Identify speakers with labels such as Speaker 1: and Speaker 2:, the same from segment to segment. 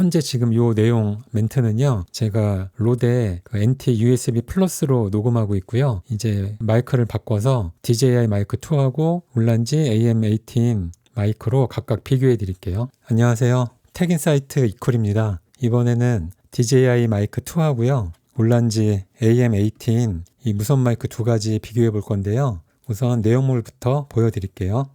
Speaker 1: 현재 지금 요 내용 멘트는요. 제가 로데 그 NT USB 플러스로 녹음하고 있고요. 이제 마이크를 바꿔서 DJI 마이크 2하고 울란지 AM18 마이크로 각각 비교해 드릴게요. 안녕하세요. 택인사이트 이쿨입니다. 이번에는 DJI 마이크 2 하고요. 울란지 AM18 이 무선 마이크 두 가지 비교해 볼 건데요. 우선 내용물부터 보여드릴게요.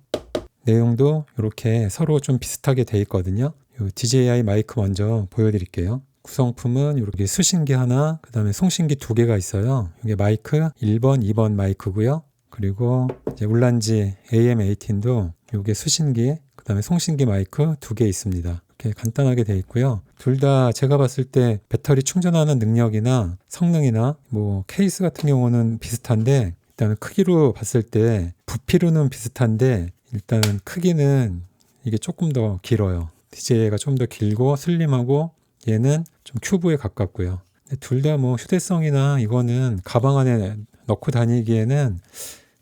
Speaker 1: 내용도 이렇게 서로 좀 비슷하게 돼 있거든요. 요 DJI 마이크 먼저 보여드릴게요. 구성품은 이렇게 수신기 하나, 그 다음에 송신기 두 개가 있어요. 이게 마이크 1번, 2번 마이크고요. 그리고 이제 울란지 AM18도 이게 수신기, 그 다음에 송신기 마이크 두 개 있습니다. 이렇게 간단하게 돼 있고요. 둘 다 제가 봤을 때 배터리 충전하는 능력이나 성능이나 뭐 케이스 같은 경우는 비슷한데 일단은 크기로 봤을 때 부피로는 비슷한데 일단은 크기는 이게 조금 더 길어요. DJI가 좀 더 길고 슬림하고 얘는 좀 큐브에 가깝고요. 둘 다 뭐 휴대성이나 이거는 가방 안에 넣고 다니기에는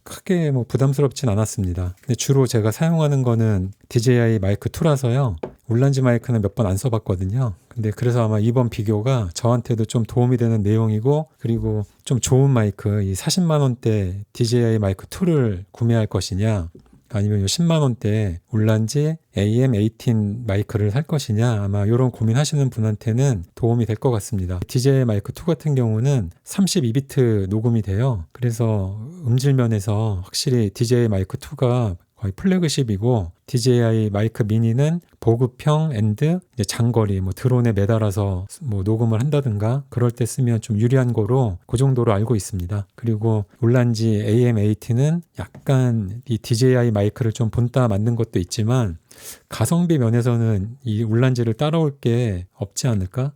Speaker 1: 크게 뭐 부담스럽진 않았습니다. 근데 주로 제가 사용하는 거는 DJI 마이크 2라서요. 울란지 마이크는 몇 번 안 써봤거든요. 근데 그래서 아마 이번 비교가 저한테도 좀 도움이 되는 내용이고 그리고 좀 좋은 마이크 이 40만 원대 DJI 마이크 2를 구매할 것이냐 아니면 요 10만 원대 울란지 AM18 마이크를 살 것이냐 아마 이런 고민하시는 분한테는 도움이 될 것 같습니다. DJI 마이크 2 같은 경우는 32비트 녹음이 돼요. 그래서 음질 면에서 확실히 DJI 마이크 2가 거의 플래그십이고 DJI 마이크 미니는 보급형 앤드 장거리 뭐 드론에 매달아서 뭐 녹음을 한다든가 그럴 때 쓰면 좀 유리한 거로 그 정도로 알고 있습니다. 그리고 울란지 AM80는 약간 이 DJI 마이크를 좀 본따 만든 것도 있지만 가성비 면에서는 이 울란지를 따라올 게 없지 않을까?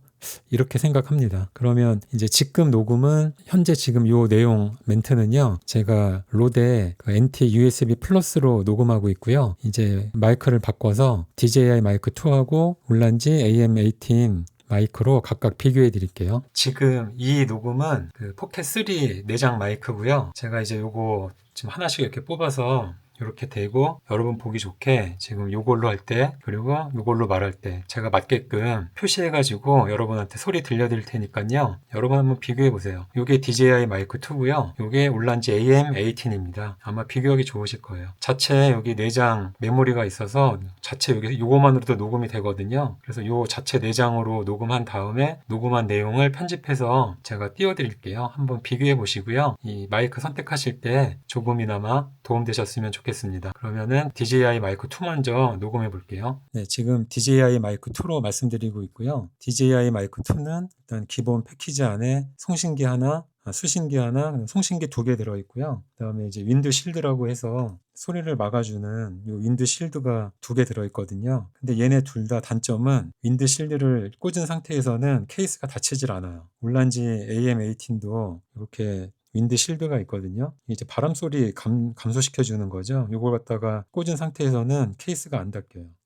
Speaker 1: 이렇게 생각합니다. 그러면 이제 지금 녹음은 현재 지금 요 내용 멘트는요. 제가 로데 그 NT USB 플러스로 녹음하고 있고요. 이제 마이크를 바꿔서 DJI 마이크 2하고 울란지 AM18 마이크로 각각 비교해 드릴게요. 지금 이 녹음은 그 포켓 3 내장 마이크고요. 제가 이제 요거 지금 하나씩 이렇게 뽑아서 이렇게 되고 여러분 보기 좋게 지금 요걸로 할 때 그리고 요걸로 말할 때 제가 맞게끔 표시해 가지고 여러분한테 소리 들려드릴 테니까요. 여러분 한번 비교해 보세요. 요게 DJI 마이크 2고요. 요게 울란지 AM18입니다. 아마 비교하기 좋으실 거예요. 자체 여기 내장 메모리가 있어서 자체 여기 요거만으로도 녹음이 되거든요. 그래서 요 자체 내장으로 녹음한 다음에 녹음한 내용을 편집해서 제가 띄워 드릴게요. 한번 비교해 보시고요. 이 마이크 선택하실 때 조금이나마 도움되셨으면 좋겠습니다 좋겠습니다. 그러면은 DJI 마이크 2 먼저 녹음해 볼게요. 네, 지금 DJI 마이크 2로 말씀드리고 있고요. DJI 마이크 2는 일단 기본 패키지 안에 송신기 하나, 아, 수신기 하나, 송신기 두 개 들어 있고요. 그 다음에 이제 윈드 실드라고 해서 소리를 막아주는 이 윈드 실드가 두 개 들어 있거든요. 근데 얘네 둘 다 단점은 윈드 실드를 꽂은 상태에서는 케이스가 닫히질 않아요. 울란지 AM18도 이렇게 윈드 실드가 있거든요. 이제 바람 소리 감, 감소시켜 주는 거죠. 이걸 갖다가 꽂은 상태에서는 케이스가 안.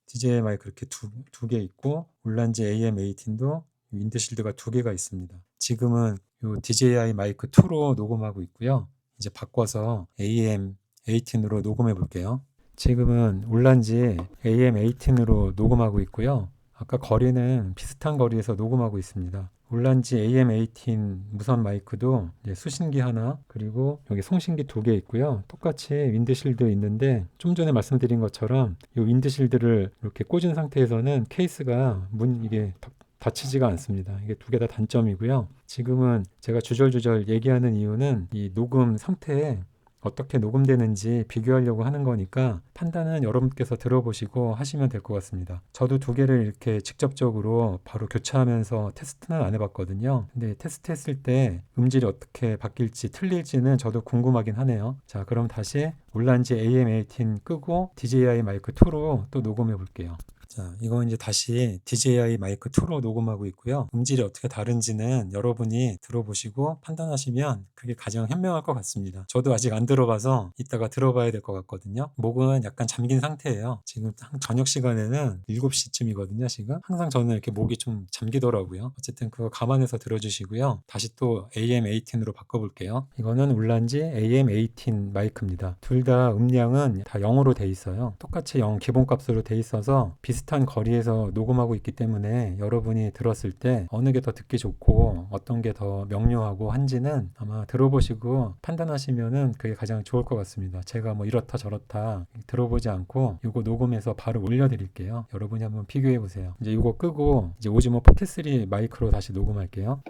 Speaker 1: DJI 마이크 이렇게 두, 두 개 있고 울란지 AM18도 윈드 실드가 두 개가 있습니다. 지금은 이 DJI 마이크 2로 녹음하고 있고요. 이제 바꿔서 AM18으로 녹음해 볼게요. 지금은 울란지 AM18으로 녹음하고 있고요. 아까 거리는 비슷한 거리에서 녹음하고 있습니다. 울란지 AM18 무선 마이크도 수신기 하나 그리고 여기 송신기 두 개 있고요. 똑같이 윈드실드 있는데 좀 전에 말씀드린 것처럼 이 윈드실드를 이렇게 꽂은 상태에서는 케이스가 문 이게 닫히지가 않습니다. 이게 두 개 다 단점이고요. 지금은 제가 주절주절 얘기하는 이유는 이 녹음 상태에 어떻게 녹음되는지 비교하려고 하는 거니까 판단은 여러분께서 들어보시고 하시면 될 것 같습니다. 저도 두 개를 이렇게 직접적으로 바로 교차하면서 테스트는 안 해봤거든요. 근데 테스트 했을 때 음질이 어떻게 바뀔지 틀릴지는 저도 궁금하긴 하네요. 자, 그럼 다시 올란지 AM18 끄고 DJI 마이크 2로 또 녹음해 볼게요. 자, 이거 이제 다시 DJI 마이크 2로 녹음하고 있고요. 음질이 어떻게 다른지는 여러분이 들어보시고 판단하시면 그게 가장 현명할 것 같습니다. 저도 아직 안 들어봐서 이따가 들어봐야 될 것 같거든요. 목은 약간 잠긴 상태예요. 지금 저녁 시간에는 7시쯤이거든요, 지금. 항상 저는 이렇게 목이 좀 잠기더라고요. 어쨌든 그거 감안해서 들어주시고요. 다시 또 AM18으로 바꿔볼게요. 이거는 울란지 AM18 마이크입니다. 둘 다 음량은 다 0으로 돼 있어요. 똑같이 0 기본값으로 돼 있어서 비슷 비슷한 거리에서 녹음하고 있기 때문에 여러분이 들었을 때 어느 게 더 듣기 좋고 어떤 게 더 명료하고 한지는 아마 들어보시고 판단하시면은 그게 가장 좋을 것 같습니다. 제가 뭐 이렇다 저렇다 들어보지 않고 이거 녹음해서 바로 올려드릴게요. 여러분이 한번 비교해 보세요. 이제 이거 끄고 이제 오즈모 포켓3 마이크로 다시 녹음할게요.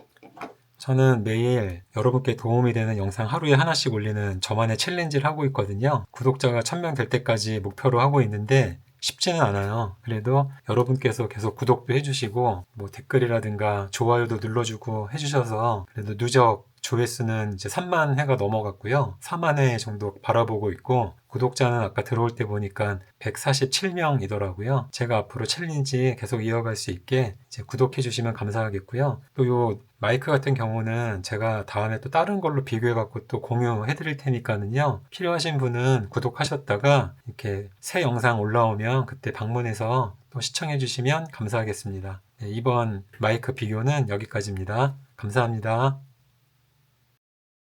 Speaker 1: 저는 매일 여러분께 도움이 되는 영상 하루에 하나씩 올리는 저만의 챌린지를 하고 있거든요. 구독자가 1000명 될 때까지 목표로 하고 있는데 쉽지는 않아요. 그래도 여러분께서 계속 구독도 해주시고 뭐 댓글이라든가 좋아요도 눌러주고 해주셔서 그래도 누적 조회수는 이제 3만 회가 넘어갔고요. 4만 회 정도 바라보고 있고 구독자는 아까 들어올 때 보니까 147명이더라고요. 제가 앞으로 챌린지 계속 이어갈 수 있게 구독해 주시면 감사하겠고요. 또 요 마이크 같은 경우는 제가 다음에 또 다른 걸로 비교해 갖고 또 공유해 드릴 테니까는요. 필요하신 분은 구독하셨다가 이렇게 새 영상 올라오면 그때 방문해서 또 시청해 주시면 감사하겠습니다. 네, 이번 마이크 비교는 여기까지입니다. 감사합니다.